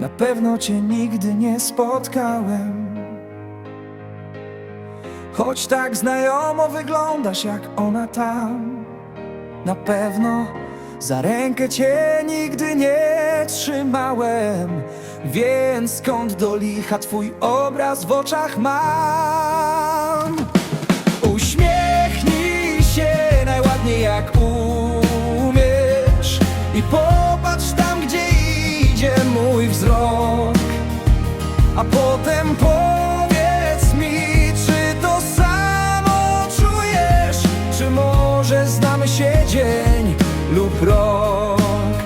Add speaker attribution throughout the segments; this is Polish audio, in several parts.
Speaker 1: Na pewno cię nigdy nie spotkałem Choć tak znajomo wyglądasz jak ona tam Na pewno za rękę cię nigdy nie trzymałem Więc skąd do licha twój obraz w oczach mam? Mój wzrok. A potem powiedz mi, czy to samo czujesz? Czy może znamy się dzień lub rok?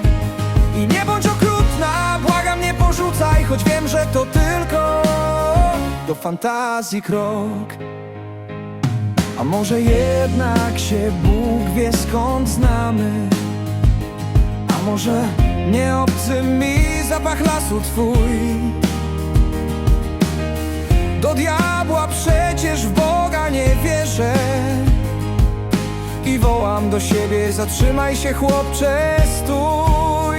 Speaker 1: I nie bądź okrutna, błagam nie porzucaj Choć wiem, że to tylko do fantazji krok. A może jednak się Bóg wie skąd znamy? A może nie obcy mi zapach lasu twój. Do diabła przecież w Boga nie wierzę. I wołam do siebie zatrzymaj się chłopcze stój.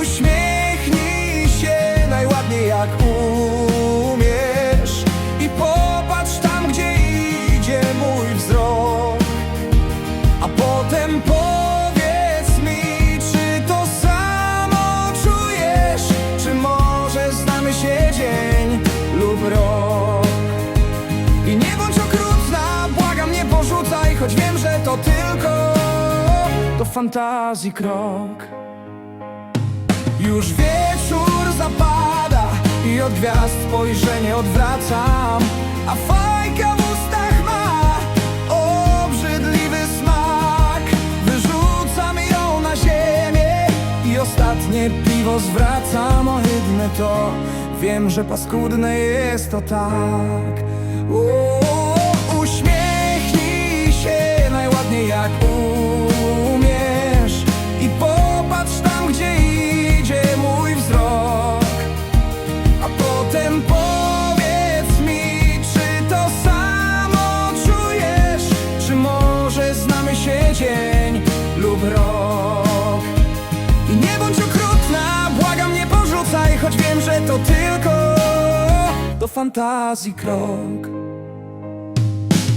Speaker 1: Uśmiechnij się najładniej jak umiesz się dzień lub rok. I nie bądź okrutna, błagam nie porzucaj Choć wiem, że to tylko do fantazji krok. Już wieczór zapada i od gwiazd spojrzenie odwracam A fajka w ustach ma obrzydliwy smak. Wyrzucam ją na ziemię i ostatnie piwo zwracam Ohydne to, wiem, że paskudne jest to tak. O, fantazji krok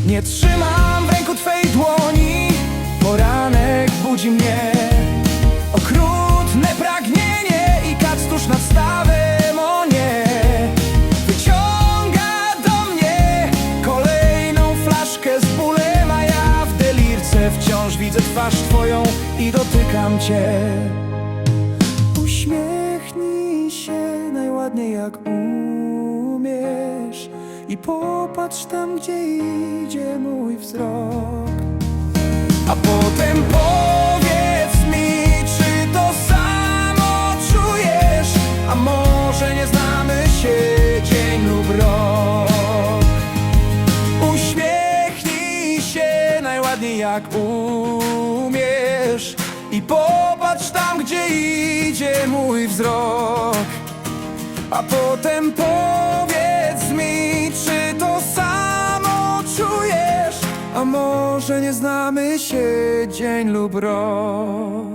Speaker 1: nie trzymam w ręku twej dłoni Poranek budzi mnie. Okrutne pragnienie I kac tuż nad stawem, o nie. Wyciąga do mnie Kolejną flaszkę z bólem A ja w delirce wciąż widzę twarz twoją I dotykam cię. Uśmiechnij się najładniej jak I popatrz tam, gdzie idzie mój wzrok. A potem powiedz mi, czy to samo czujesz? A może nie znamy się dzień lub rok? Uśmiechnij się najładniej jak umiesz I popatrz tam, gdzie idzie mój wzrok. A potem powiedz może nie znamy się dzień lub rok